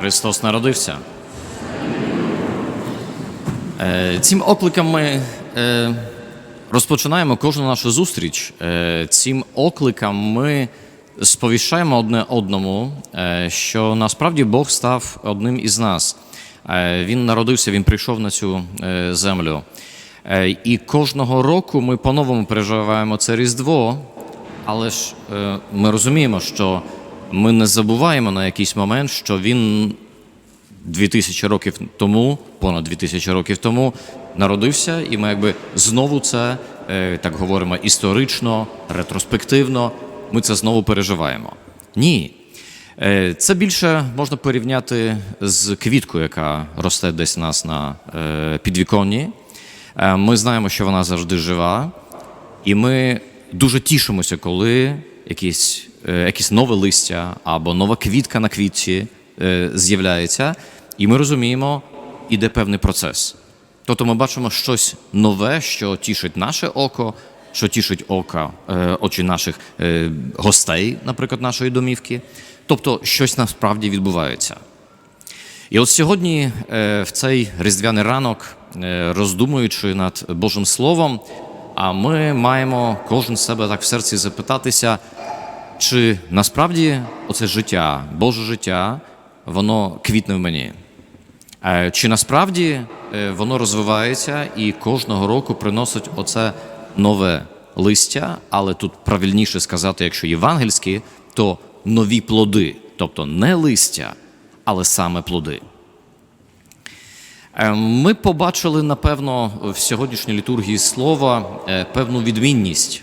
Христос народився. Е, Цим окликом ми е, розпочинаємо кожну нашу зустріч. Е, Цим окликом ми сповіщаємо одне одному, що насправді Бог став одним із нас. Він народився, він прийшов на цю землю. І кожного року ми по-новому переживаємо це Різдво, але ж ми розуміємо, що ми не забуваємо на якийсь момент, що він 2000 років тому, понад 2000 років тому, народився, і ми якби знову це е, так говоримо історично, ретроспективно. Ми це знову переживаємо. Ні. Е, Це більше можна порівняти з квіткою, яка росте десь у нас на е, підвіконні. Ми знаємо, що вона завжди жива, і ми дуже тішимося, коли якісь, е, якісь нове листя або нова квітка на квітці е, з'являється, і ми розуміємо, іде певний процес. Тобто ми бачимо щось нове, що тішить наше око, що тішить ока, е, очі наших гостей, наприклад, нашої домівки. Тобто щось насправді відбувається. І от сьогодні, в цей різдвяний ранок, роздумуючи над Божим Словом, а ми маємо кожен себе так в серці запитатися, чи насправді оце життя, Боже життя, воно квітне в мені. Е, Чи насправді е, воно розвивається і кожного року приносить оце нове листя, але тут правильніше сказати, якщо євангельські, то нові плоди, тобто не листя, але саме плоди. Е, Ми побачили, напевно, в сьогоднішній літургії слова певну відмінність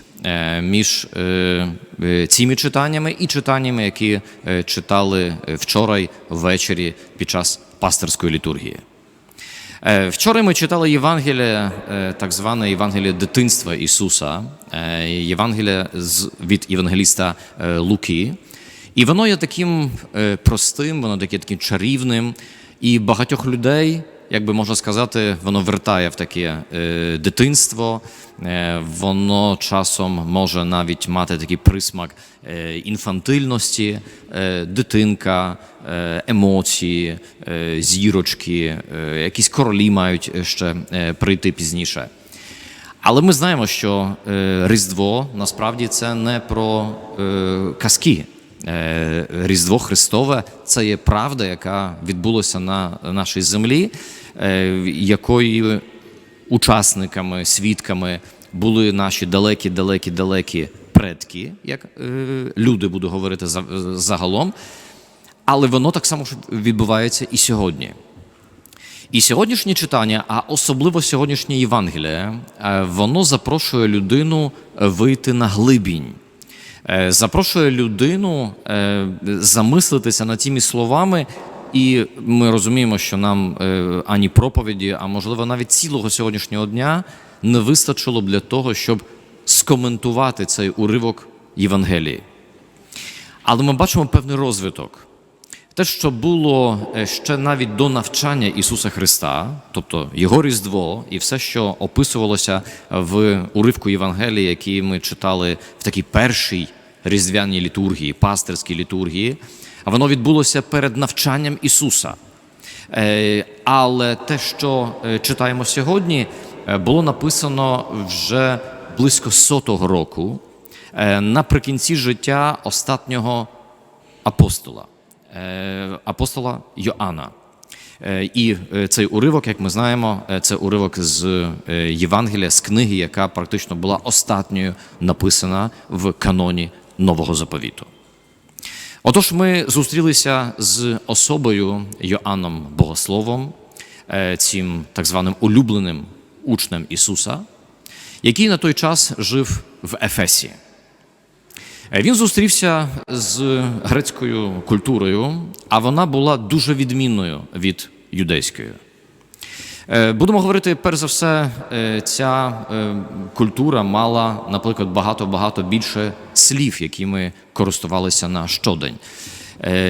між е, е, цими читаннями і читаннями, які е, читали вчора ввечері під час пасторської літургії. Е, Вчора ми читали Євангеліє, е, так зване Євангеліє дитинства Ісуса, е, Євангеліє від Євангеліста е, Луки. І воно є таким е, простим, воно таке таким чарівним. І багатьох людей, як би можна сказати, воно вертає в таке е, дитинство. Е, Воно часом може навіть мати такий присмак е, інфантильності, дитинка, емоції, зірочки, якісь королі мають ще прийти пізніше. Але ми знаємо, що Різдво насправді це не про казки. Різдво Христове це є правда, яка відбулася на нашій землі, якої учасниками, свідками були наші далекі, далекі, далекі предки, як е, люди буду говорити загалом. Але воно так само відбувається і сьогодні. І сьогоднішнє читання, а особливо сьогоднішнє Євангеліє, е, воно запрошує людину вийти на глибінь, Е, запрошує людину е, замислитися над тими словами, і ми розуміємо, що нам е, ані проповіді, а можливо навіть цілого сьогоднішнього дня не вистачило б для того, щоб скоментувати цей уривок Євангелії. Але ми бачимо певний розвиток. Те, що було е, ще навіть до навчання Ісуса Христа, тобто Його Різдво, і все, що описувалося в уривку Євангелії, який ми читали в такій першій різдвяній літургії, пастирській літургії, воно відбулося перед навчанням Ісуса. Е, Але те, що е, читаємо сьогодні, е, було написано вже близько сотого року наприкінці життя останнього апостола, апостола Йоанна. І цей уривок, як ми знаємо, це уривок з Євангелія, з книги, яка практично була останньою написана в каноні Нового заповіту. Отож, ми зустрілися з особою Йоанном Богословом, е, цим так званим улюбленим учнем Ісуса, який на той час жив в Ефесі. Е, Він зустрівся з грецькою культурою, а вона була дуже відмінною від юдейської. Е, Будемо говорити, перш за все, е, ця е, культура мала, наприклад, багато-багато більше слів, якими користувалися на щодень,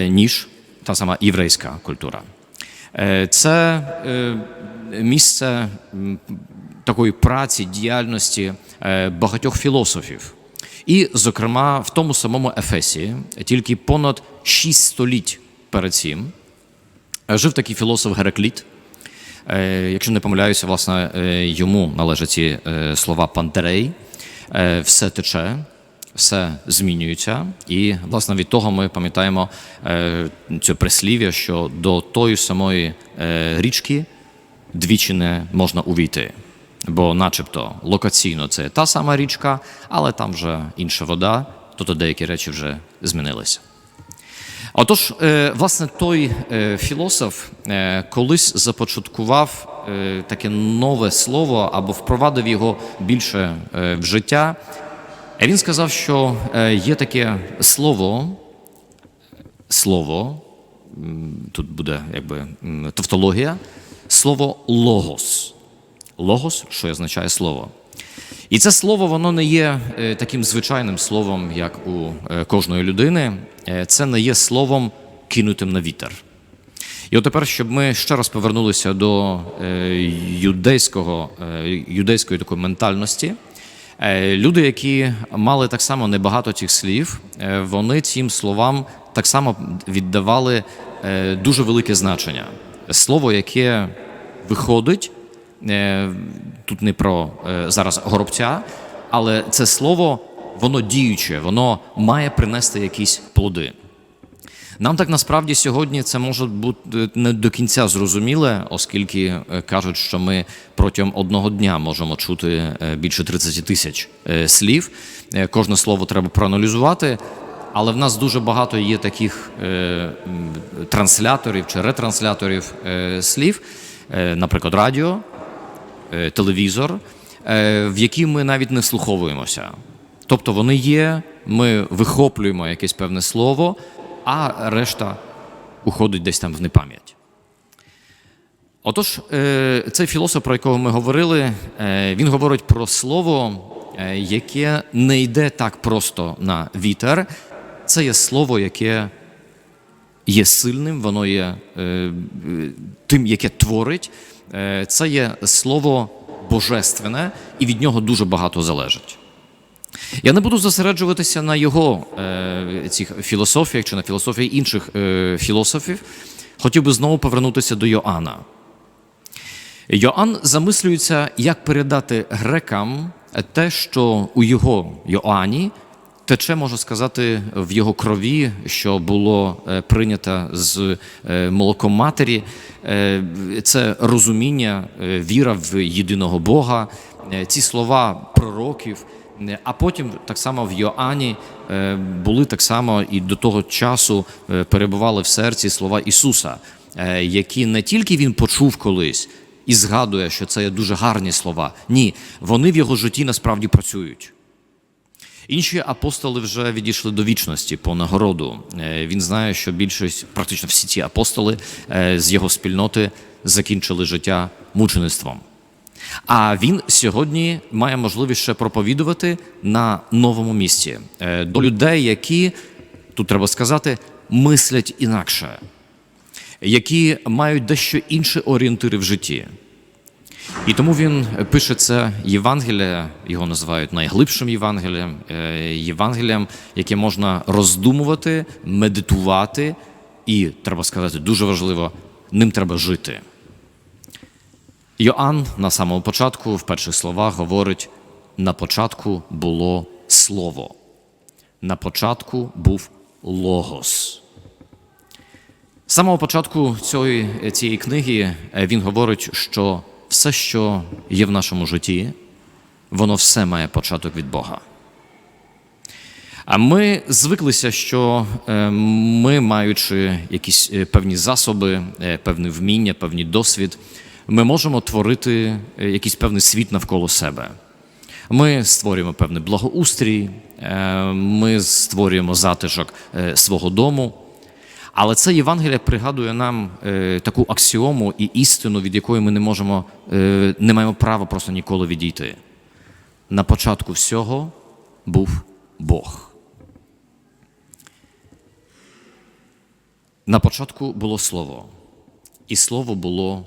ніж та сама єврейська культура. Це місце такої праці, діяльності багатьох філософів. І, зокрема, в тому самому Ефесі, тільки понад шість століть перед цим, Жив такий філософ Геракліт. Е, Якщо не помиляюся, власне, е, йому належать ці е, слова Пантерей. Все тече, все змінюється. І, власне, від того ми пам'ятаємо це прислів'я, що до тої самої річки двічі не можна увійти. Бо, начебто, локаційно це та сама річка, але там вже інша вода, тобто деякі речі вже змінилися. Отож, е, власне, той е, філософ е, колись започаткував таке нове слово або впровадив його більше в життя. Він сказав, що є таке слово, слово, тут буде якби тавтологія, слово логос. Логос, що означає слово. І це слово воно не є е, таким звичайним словом, як у е, кожної людини. Е, Це не є словом кинутим на вітер. І от тепер, щоб ми ще раз повернулися до юдейського, юдейської такої ментальності, люди, які мали так само небагато цих слів, вони цим словам так само віддавали дуже велике значення. Слово, яке виходить, тут не про е, зараз горобця, але це слово, воно діюче, воно має принести якісь плоди. Нам так насправді сьогодні це може бути не до кінця зрозуміле, оскільки е, кажуть, що ми протягом одного дня можемо чути е, більше 30 тисяч е, слів. Е, Кожне слово треба проаналізувати. Але в нас дуже багато є таких е, трансляторів чи ретрансляторів е, слів, е, наприклад, радіо, е, телевізор, е, в які ми навіть не вслуховуємося. Тобто вони є, ми вихоплюємо якесь певне слово, а решта уходить десь там в непам'ять. Отож, е, цей філософ, про якого ми говорили, е, він говорить про слово, е, яке не йде так просто на вітер. Це є слово, яке є сильним, воно є е, тим, яке творить. Е, Це є слово божественне, і від нього дуже багато залежить. Я не буду зосереджуватися на його е, цих філософіях чи на філософії інших е, філософів. Хотів би знову повернутися до Йоанна. Йоанн замислюється, як передати грекам те, що у його Йоанні тече, можна сказати, в його крові, що було е, прийнято з е, молоком матері. Е, Це розуміння, віра в єдиного Бога, ці слова пророків. А потім так само в Йоанні були так само і до того часу перебували в серці слова Ісуса, які не тільки він почув колись і згадує, що це дуже гарні слова. Ні, вони в його житті насправді працюють. Інші апостоли вже відійшли до вічності по нагороду. Е, Він знає, що більшість, практично всі ці апостоли е, з його спільноти закінчили життя мучеництвом. А він сьогодні має можливість ще проповідувати на новому місці е, до людей, які тут треба сказати, мислять інакше, які мають дещо інші орієнтири в житті. І тому він пише це Євангеліє, його називають найглибшим Євангелієм, е, Євангелієм, яке можна роздумувати, медитувати, і треба сказати, дуже важливо, ним треба жити. Йоанн на самому початку, в перших словах, говорить: на початку було слово, на початку був логос. З самого початку цієї, цієї книги е, він говорить, що все, що є в нашому житті, воно все має початок від Бога. А ми звиклися, що е, ми, маючи якісь е, певні засоби, е, певне вміння, певний досвід, ми можемо творити якийсь певний світ навколо себе. Ми створюємо певний благоустрій, ми створюємо затишок свого дому. Але це Євангелія пригадує нам е, таку аксіому і істину, від якої ми не можемо, е, не маємо права просто ніколи відійти. На початку всього був Бог. На початку було слово, і слово було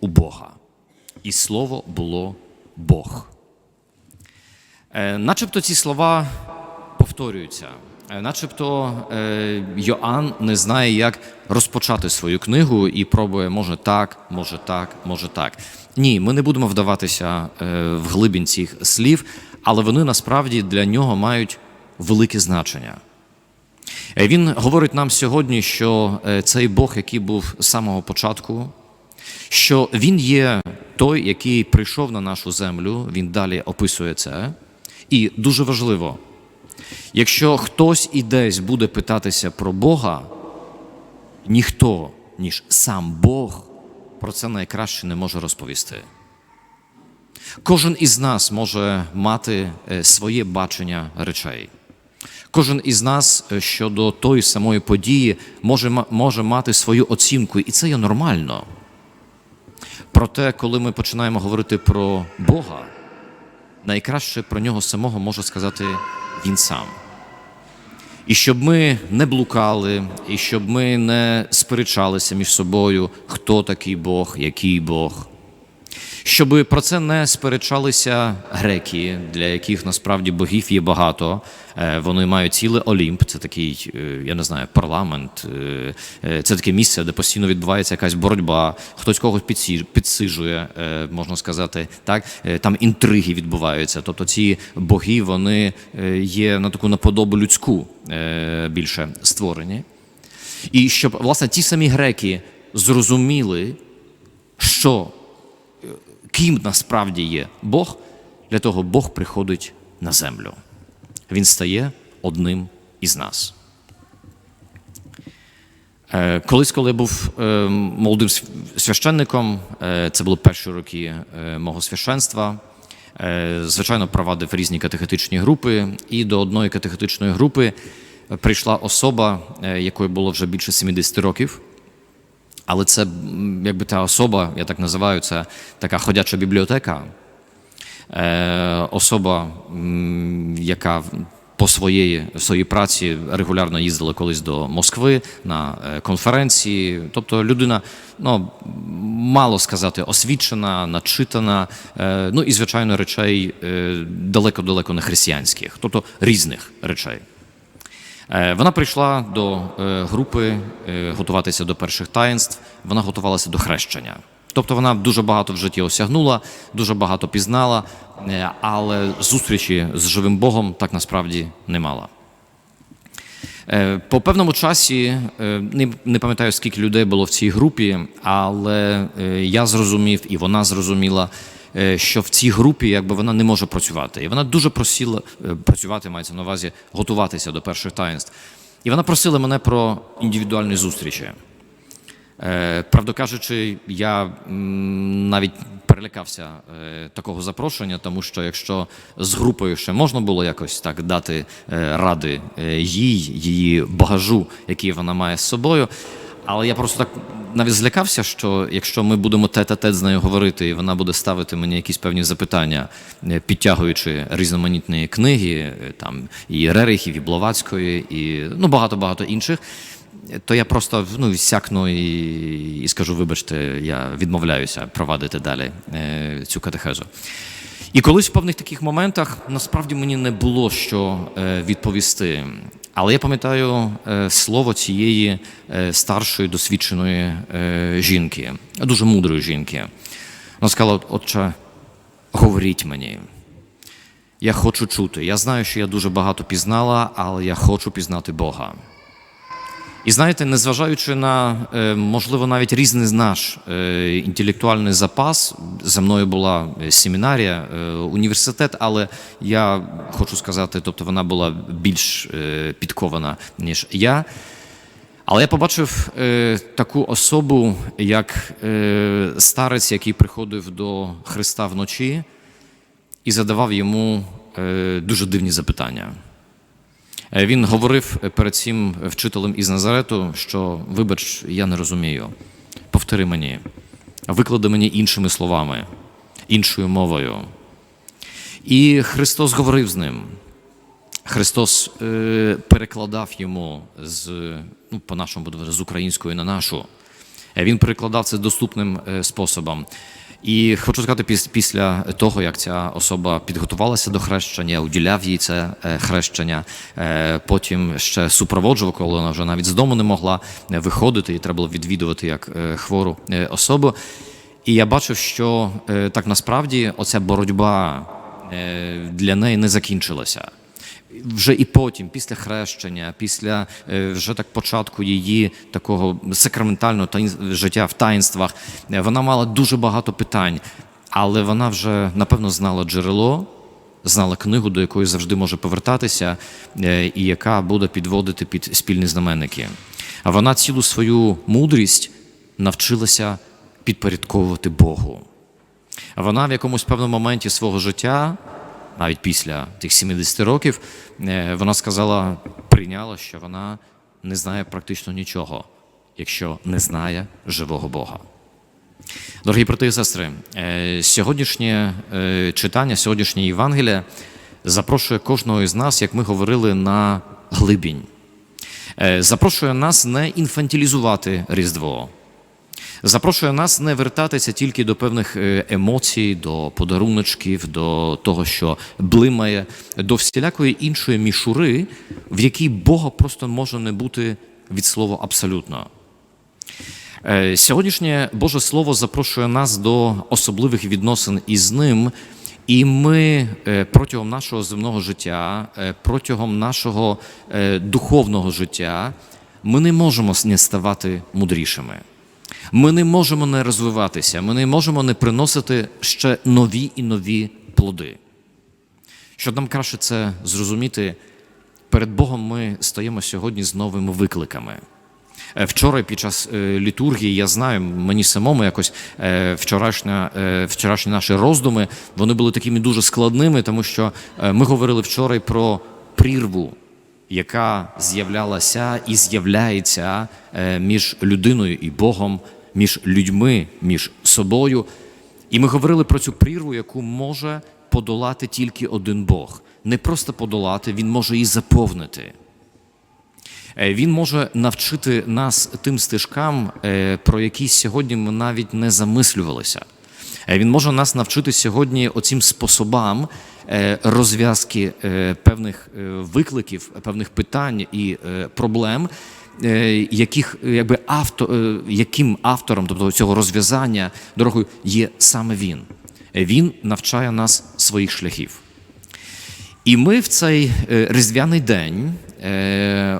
у Бога, і слово було Бог. Е, начебто ці слова повторюються. Е, Начебто е, Йоанн не знає, як розпочати свою книгу і пробує, може так, може так, може так. Ні, ми не будемо вдаватися е, в глибінь цих слів, але вони насправді для нього мають велике значення. Він говорить нам сьогодні, що цей Бог, який був з самого початку, що він є той, який прийшов на нашу землю, він далі описує це. І дуже важливо, якщо хтось і десь буде питатися про Бога, ніхто, ніж сам Бог, про це найкраще не може розповісти. Кожен із нас може мати е, своє бачення речей. Кожен із нас е, щодо тої самої події може, може мати свою оцінку, і це є нормально. Проте, коли ми починаємо говорити про Бога, найкраще про нього самого може сказати Він сам. І щоб ми не блукали, і щоб ми не сперечалися між собою, хто такий Бог, який Бог. Щоб про це не сперечалися греки, для яких насправді богів є багато. Е, Вони мають цілий Олімп, це такий, е, я не знаю, парламент, е, це таке місце, де постійно відбувається якась боротьба, хтось когось підсижує, можна сказати. Так? Там інтриги відбуваються. Тобто ці боги вони є на таку наподобу людську більше створені. І щоб, власне, ті самі греки зрозуміли, що ким насправді є Бог, для того Бог приходить на землю. Він стає одним із нас. Е, Колись, коли я був е, молодим священником, е, це були перші роки мого священства. Звичайно, провадив різні катехетичні групи, і до одної катехетичної групи прийшла особа, якої було вже більше 70 років. Але це якби та особа, я так називаю, це така ходяча бібліотека, е, особа, яка по своєї своїй праці регулярно їздила колись до Москви на е, конференції. Тобто людина, ну мало сказати, освічена, начитана, е, ну і звичайно речей е, далеко-далеко не християнських, тобто різних речей. Е, Вона прийшла до е, групи е, готуватися до перших таїнств. Вона готувалася до хрещення. Тобто вона дуже багато в житті осягнула, дуже багато пізнала, але зустрічі з живим Богом так насправді не мала. По певному часі не, пам'ятаю, скільки людей було в цій групі, але я зрозумів, і вона зрозуміла, що в цій групі якби вона не може працювати. І вона дуже просила е, працювати, мається на увазі, готуватися до перших таїнств. І вона просила мене про індивідуальні зустрічі. Е, Правду кажучи, я навіть перелякався е, такого запрошення, тому що якщо з групою ще можна було якось так дати е, ради е, їй, її багажу, який вона має з собою. Але я просто так навіть злякався, що якщо ми будемо тет-а-тет з нею говорити, і вона буде ставити мені якісь певні запитання, е, підтягуючи різноманітні книги, е, там і Рерихів, і Блаватської, і ну багато-багато інших то я просто ну, сякну і, і скажу, вибачте, я відмовляюся провадити далі е, цю катехезу. І колись в певних таких моментах насправді мені не було що е, відповісти. Але я пам'ятаю е, слово цієї е, старшої досвідченої е, жінки, дуже мудрої жінки. Вона сказала: отче, говоріть мені. Я хочу чути. Я знаю, що я дуже багато пізнала, але я хочу пізнати Бога. І знаєте, незважаючи на, е, можливо, навіть різний наш е, інтелектуальний запас, за мною була е, семінарія, університет, але я хочу сказати, тобто вона була більш підкована, ніж я. Але я побачив е, таку особу, як е, старець, який приходив до Христа вночі і задавав йому е, дуже дивні запитання. Е, Він говорив перед цим вчителем із Назарету, що, вибач, я не розумію. Повтори мені, виклади мені іншими словами, іншою мовою. І Христос говорив з ним. Христос е, перекладав йому з, ну, по-нашому з української на нашу. Е, Він перекладав це доступним способом. І хочу сказати, піс- після того, як ця особа підготувалася до хрещення, уділяв їй це е, хрещення, е, потім ще супроводжував, коли вона вже навіть з дому не могла е, виходити, і треба було відвідувати як хвору особу. І я бачив, що так насправді оця боротьба для неї не закінчилася. Вже і потім, після хрещення, після е, вже так початку її такого сакраментального життя в таїнствах, е, вона мала дуже багато питань, але вона вже напевно знала джерело, знала книгу, до якої завжди може повертатися, е, і яка буде підводити під спільні знаменники. А вона цілу свою мудрість навчилася підпорядковувати Богу. А Вона в якомусь певному моменті свого життя, навіть після тих 70 років, е, вона сказала, прийняла, що вона не знає практично нічого, якщо не знає живого Бога. Дорогі брати і сестри, е, сьогоднішнє е, читання, сьогоднішнє Євангеліє запрошує кожного із нас, як ми говорили, на глибінь. Запрошує нас не інфантилізувати Різдво. Запрошує нас не вертатися тільки до певних е, емоцій, до подаруночків, до того, що блимає, до всілякої іншої мішури, в якій Бога просто може не бути від слова абсолютно. Е, Сьогоднішнє Боже Слово запрошує нас до особливих відносин із Ним, і ми е, протягом нашого земного життя, протягом нашого духовного життя, ми не можемо не ставати мудрішими. Ми не можемо не розвиватися, ми не можемо не приносити ще нові і нові плоди. Щоб нам краще це зрозуміти, перед Богом ми стаємо сьогодні з новими викликами. Е, Вчора під час е, літургії, я знаю, мені самому якось е, вчорашня, вчорашні наші роздуми вони були такими дуже складними, тому що ми говорили вчора про прірву, яка з'являлася і з'являється між людиною і Богом, між людьми, між собою. І ми говорили про цю прірву, яку може подолати тільки один Бог. Не просто подолати, він може її заповнити. Е, Він може навчити нас тим стежкам, е, про які сьогодні ми навіть не замислювалися. Е, Він може нас навчити сьогодні оцим способам розв'язки певних викликів, певних питань і проблем, яких е, якби авто, е, яким автором тобто цього розв'язання дорогою є саме він. Він навчає нас своїх шляхів. І ми в цей е, різдвяний день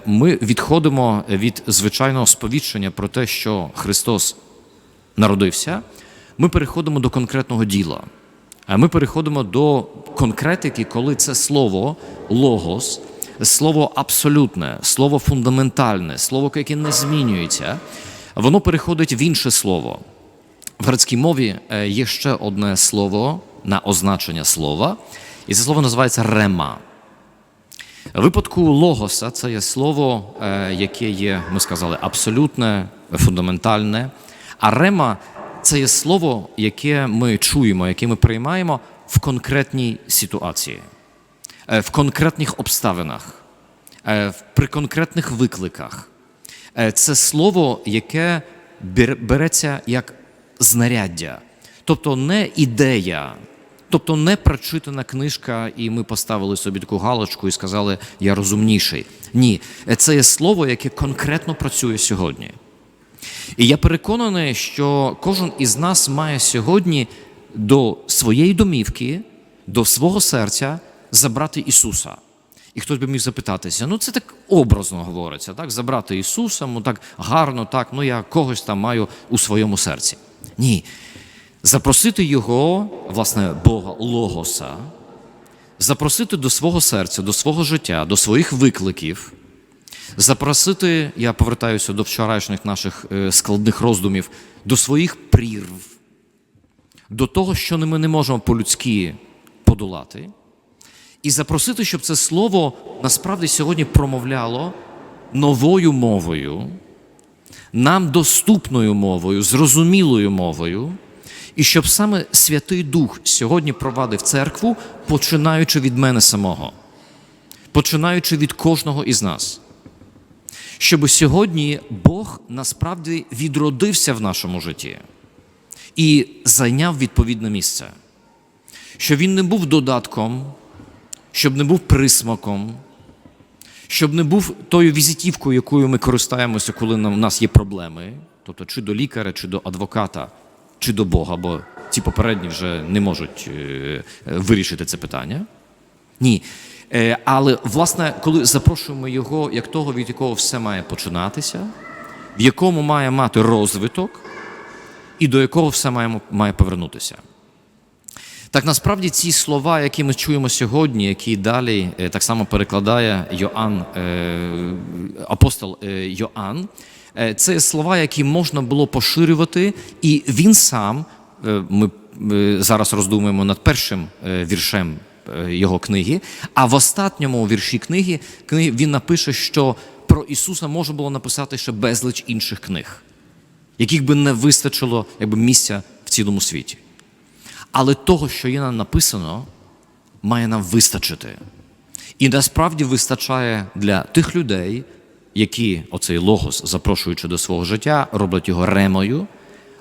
ми відходимо від звичайного сповіщення про те, що Христос народився. Ми переходимо до конкретного діла. А Ми переходимо до конкретики, коли це слово логос, слово абсолютне, слово фундаментальне, слово, яке не змінюється, воно переходить в інше слово. В грецькій мові е, є ще одне слово на означення слова, і це слово називається рема. В випадку логоса це є слово, е, яке є, ми сказали, абсолютне, фундаментальне. А рема це є слово, яке ми чуємо, яке ми приймаємо в конкретній ситуації, в конкретних обставинах, е, при конкретних викликах. Е, Це слово, яке береться як знаряддя, тобто не ідея, тобто не прочитана книжка, і ми поставили собі таку галочку і сказали, я розумніший. Ні, е, це є слово, яке конкретно працює сьогодні. І я переконаний, що кожен із нас має сьогодні до своєї домівки, до свого серця забрати Ісуса. І хтось би міг запитатися, ну це так образно говориться, так? Забрати Ісуса, ну так гарно, так, ну я когось там маю у своєму серці. Ні. Запросити Його, власне, Бога Логоса, запросити до свого серця, до свого життя, до своїх викликів, запросити, я повертаюся до вчорашніх наших е, складних роздумів, до своїх прірв, до того, що ми не можемо по-людськи подолати, і запросити, щоб це слово насправді сьогодні промовляло новою мовою, нам доступною мовою, зрозумілою мовою, і щоб саме Святий Дух сьогодні провадив церкву, починаючи від мене самого, починаючи від кожного із нас. Щоб сьогодні Бог насправді відродився в нашому житті. і зайняв відповідне місце, щоб він не був додатком, щоб не був присмаком, щоб не був тою візитівкою, якою ми користаємося, коли у нас є проблеми, тобто чи до лікаря, чи до адвоката, чи до Бога, бо ці попередні вже не можуть е, вирішити це питання. Ні. Е, Але, власне, коли запрошуємо його як того, від якого все має починатися, в якому має мати розвиток, і до якого все має, має повернутися. Так насправді ці слова, які ми чуємо сьогодні, які далі е, так само перекладає Йоанн, е, апостол е, Йоанн, це слова, які можна було поширювати, і він сам, ми зараз роздумуємо над першим віршем його книги, а в останньому вірші книги він напише, що про Ісуса можна було написати ще безліч інших книг, яких би не вистачило якби, місця в цілому світі. Але того, що є нам написано, має нам вистачити. І насправді вистачає для тих людей, які оцей логос, запрошуючи до свого життя, роблять його ремою,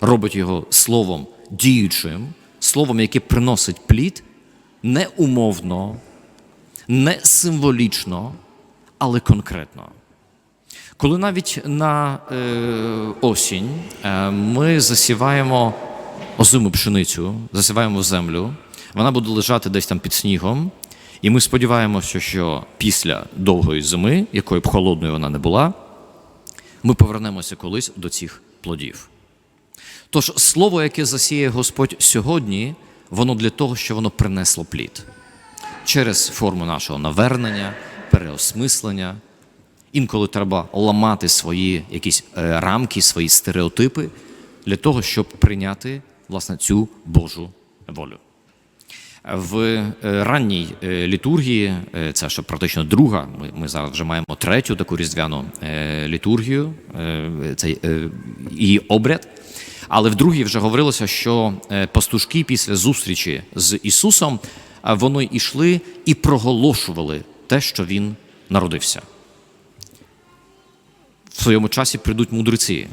роблять його словом діючим, словом, яке приносить плід не умовно, не символічно, але конкретно. Коли навіть на е, осінь е, ми засіваємо озиму пшеницю, засіваємо в землю, вона буде лежати десь там під снігом, і ми сподіваємося, що після довгої зими, якою б холодною вона не була, ми повернемося колись до цих плодів. Тож слово, яке засіє Господь сьогодні, воно для того, щоб воно принесло плід через форму нашого навернення, переосмислення. Інколи треба ламати свої якісь е, рамки, свої стереотипи для того, щоб прийняти власне цю Божу волю. В е, ранній е, літургії, е, це ще практично друга, ми, зараз вже маємо третю таку різдвяну літургію, цей її обряд. Але в другій вже говорилося, що пастушки після зустрічі з Ісусом вони йшли і проголошували те, що Він народився. В своєму часі прийдуть мудреці.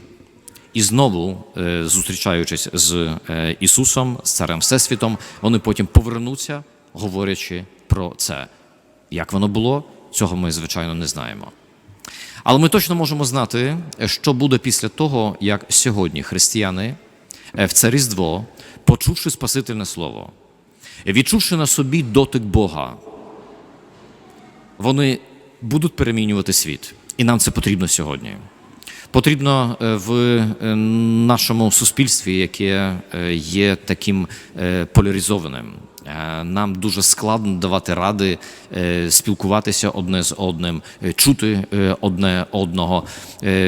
І знову, е, зустрічаючись з е, Ісусом, з Царем Всесвітом, вони потім повернуться, говорячи про це. Як воно було, цього ми, звичайно, не знаємо. Але ми точно можемо знати, що буде після того, як сьогодні християни е, в це Різдво, почувши Спасительне Слово, відчувши на собі дотик Бога, вони будуть перемінювати світ. І нам це потрібно сьогодні. Потрібно е, в е, нашому суспільстві, яке е, є таким поляризованим. Нам дуже складно давати ради спілкуватися одне з одним, чути одне одного.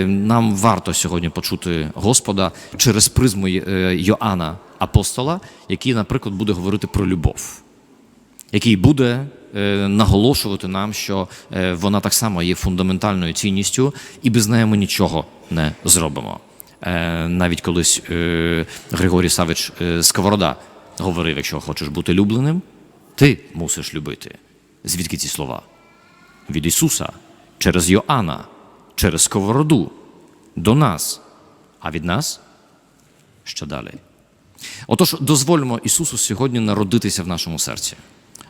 Нам варто сьогодні почути Господа через призму Йоанна апостола, який, наприклад, буде говорити про любов який буде е, наголошувати нам, що е, вона так само є фундаментальною цінністю, і без неї ми нічого не зробимо. Е, навіть колись Григорій Савич Сковорода говорив: якщо хочеш бути любленим, ти мусиш любити. Звідки ці слова? Від Ісуса, через Йоанна, через Сковороду, до нас. А від нас що далі? Отож, дозвольмо Ісусу сьогодні народитися в нашому серці.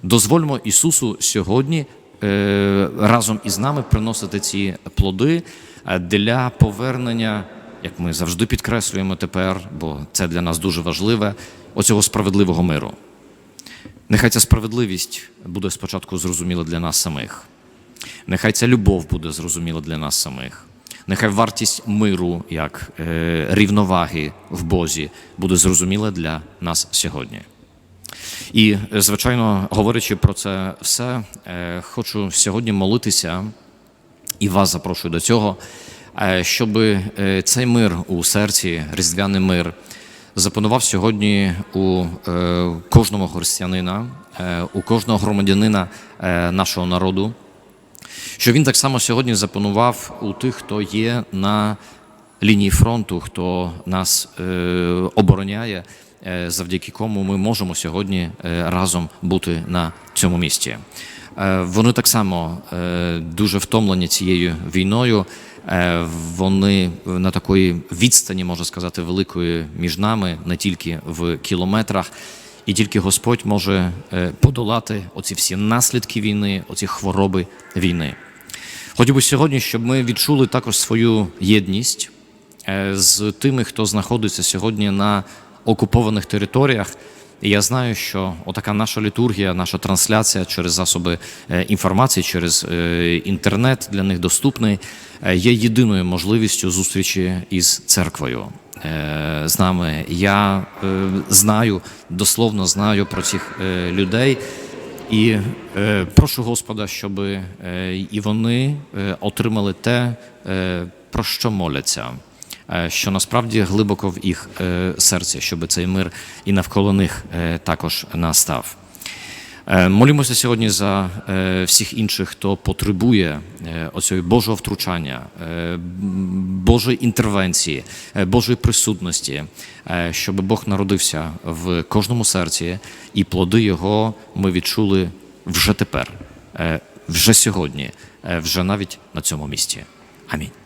Дозвольмо Ісусу сьогодні е, разом із нами приносити ці плоди е, для повернення, як ми завжди підкреслюємо тепер, бо це для нас дуже важливе, оцього справедливого миру. Нехай ця справедливість буде спочатку зрозуміла для нас самих. Нехай ця любов буде зрозуміла для нас самих. Нехай вартість миру, як е, рівноваги в Бозі, буде зрозуміла для нас сьогодні. І, е, звичайно, говорячи про це все, е, хочу сьогодні молитися і вас запрошую до цього, е, щоб цей мир у серці, різдвяний мир, запанував сьогодні у кожного християнина, у кожного громадянина нашого народу, що він так само сьогодні запанував у тих, хто є на лінії фронту, хто нас обороняє завдяки кому ми можемо сьогодні е, разом бути на цьому місці. Е, Вони так само е, дуже втомлені цією війною. Е, Вони на такої відстані, можна сказати, великої між нами, не тільки в кілометрах. І тільки Господь може е, подолати оці всі наслідки війни, оці хвороби війни. Хотів би сьогодні, щоб ми відчули також свою єдність е, з тими, хто знаходиться сьогодні на окупованих територіях. І я знаю, що отака наша літургія, наша трансляція через засоби е, інформації, через е, інтернет для них доступний, е, є єдиною можливістю зустрічі із церквою з нами. Я знаю, дословно знаю про цих людей. І прошу Господа, щоб і вони отримали те, про що моляться, що насправді глибоко в їх е, серці, щоб цей мир і навколо них е, також настав. Е, Молімося сьогодні за е, всіх інших, хто потребує е, оцього Божого втручання, е, Божої інтервенції, е, Божої присутності, е, щоб Бог народився в кожному серці, і плоди Його ми відчули вже тепер, е, вже сьогодні, е, вже навіть на цьому місці. Амінь.